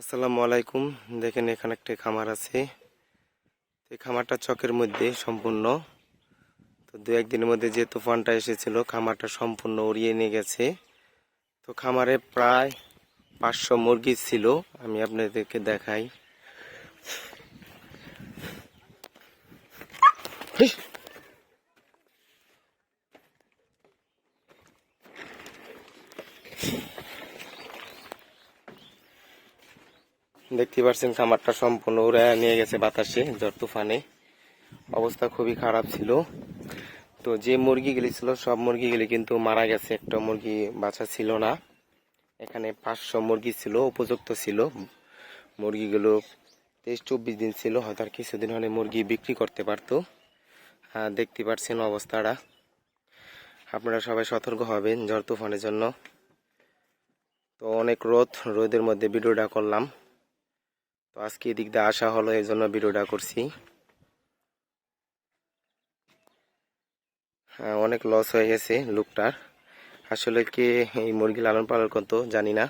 আসসালামু আলাইকুম। দেখেন, এখানে একটা খামার আছে। এই খামারটা চকের মধ্যে সম্পূর্ণ। তো দু একদিনের মধ্যে যে তুফানটা এসেছিল, খামারটা সম্পূর্ণ উড়িয়ে নিয়ে গেছে। তো খামারে প্রায় পাঁচশো মুরগি ছিল। আমি আপনাদেরকে দেখাই। হিস! দেখতে পাচ্ছেন খামারটা সম্পূর্ণ উড়ে নিয়ে গেছে বাতাসে ঝড় তুফানে। অবস্থা খুবই খারাপ ছিল। তো যে মুরগিগুলি ছিল সব মুরগিগুলি কিন্তু মারা গেছে। একটা মুরগি বাছা ছিল না। এখানে পাঁচশো মুরগি ছিল, উপযুক্ত ছিল। মুরগিগুলো তেইশ, চব্বিশ দিন ছিল, হয়তো আর কিছুদিন হলে মুরগি বিক্রি করতে পারতো। হ্যাঁ দেখতে পাচ্ছেন অবস্থাটা। আপনারা সবাই সতর্ক হবেন ঝড় তুফানের জন্য। তো অনেক রোদ, রোদের মধ্যে ভিডিওটা করলাম। তো আজকে এদিক দিয়ে আসা হলো এই জন্য ভিডিওটা করছি। হ্যাঁ, অনেক লস হয়ে গেছে লোকটার। আসলে কে এই মুরগি লালন পালন করতো জানি না।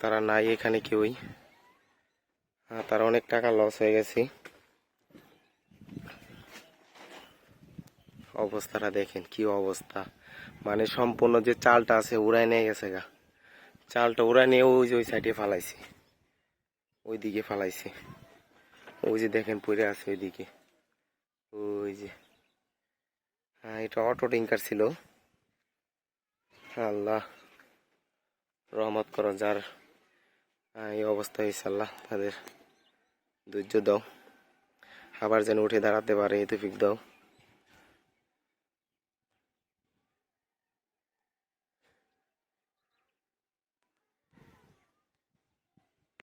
তারা নাই এখানে কেউই। আহ, তার অনেক টাকা লস হয়ে গেছে। অবস্থাটা দেখেন কি অবস্থা। মানে সম্পূর্ণ যে চালটা আছে উড়াই নিয়ে গেছে গা। চালটা উড়াই নিয়ে ওই যে ওই সাইডে ফালাইছে। ওই দিকে ফালাইছে। ওই যে দেখেন পড়ে আছে ওইদিকে। ওই যে। হ্যাঁ এটা অটো টিঙ্কার ছিল। আল্লাহ। রহমত করো যার আহ, এই অবস্থা হয়েছে আল্লাহ তাদের ধৈর্য দাও। আবার যেন উঠে দাঁড়াতে পারে এই তৌফিক দাও।